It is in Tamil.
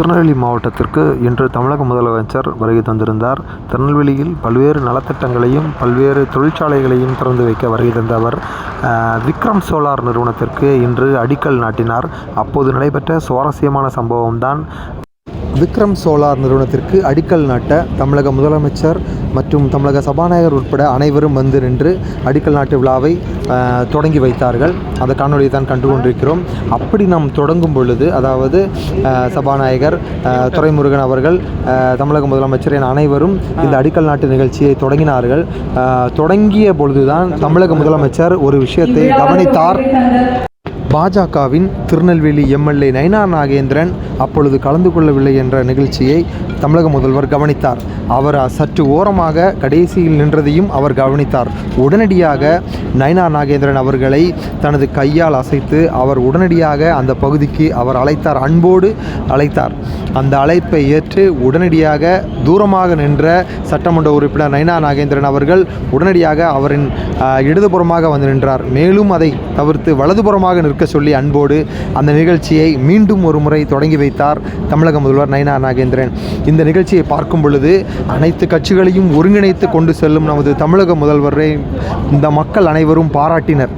திருநெல்வேலி மாவட்டத்திற்கு இன்று தமிழக முதலமைச்சர் வருகை தந்திருந்தார். திருநெல்வேலியில் பல்வேறு நலத்திட்டங்களையும் பல்வேறு தொழிற்சாலைகளையும் திறந்து வைக்க வருகை தந்த அவர் விக்ரம் சோலார் நிறுவனத்திற்கு இன்று அடிக்கல் நாட்டினார். அப்போது நடைபெற்ற சுவாரஸ்யமான சம்பவம்தான் விக்ரம் சோலார் நிறுவனத்திற்கு அடிக்கல் நாட்ட தமிழக முதலமைச்சர் மற்றும் தமிழக சபாநாயகர் உட்பட அனைவரும் வந்து நின்று அடிக்கல் நாட்டு விழாவை தொடங்கி வைத்தார்கள். அந்த காணொலியை தான் கண்டு கொண்டிருக்கிறோம் அப்படி நாம் தொடங்கும் பொழுது அதாவது சபாநாயகர் துரைமுருகன் அவர்கள் தமிழக முதலமைச்சர் என அனைவரும் இந்த அடிக்கல் நாட்டு நிகழ்ச்சியை தொடங்கினார்கள். தொடங்கிய பொழுதுதான் தமிழக முதலமைச்சர் ஒரு விஷயத்தை கவனித்தார். பாஜகவின் திருநெல்வேலி எம்எல்ஏ நயினார் நாகேந்திரன் அப்பொழுது கலந்து கொள்ளவில்லை என்ற நிகழ்ச்சியை தமிழக முதல்வர் கவனித்தார். அவர் சற்று ஓரமாக கடைசியில் நின்றதையும் அவர் கவனித்தார். உடனடியாக நயினார் நாகேந்திரன் அவர்களை தனது கையால் அசைத்து அவர் உடனடியாக அந்த பகுதிக்கு அவர் அழைத்தார். அன்போடு அழைத்தார். அந்த அழைப்பை ஏற்று உடனடியாக தூரமாக நின்ற சட்டமன்ற உறுப்பினர் நைனா நாகேந்திரன் அவர்கள் உடனடியாக அவரின் இடதுபுறமாக வந்து நின்றார். மேலும் அதை தவிர்த்து வலதுபுறமாக நிற்க சொல்லி அன்போடு அந்த நிகழ்ச்சியை மீண்டும் ஒரு முறை தொடங்கி வைத்தார் தமிழக முதல்வர் நயனா நாகேந்திரன். இந்த நிகழ்ச்சியை பார்க்கும் பொழுது அனைத்து கட்சிகளையும் ஒருங்கிணைத்து கொண்டு செல்லும் நமது தமிழக முதல்வரை இந்த மக்கள் அனைவரும் பாராட்டினர்.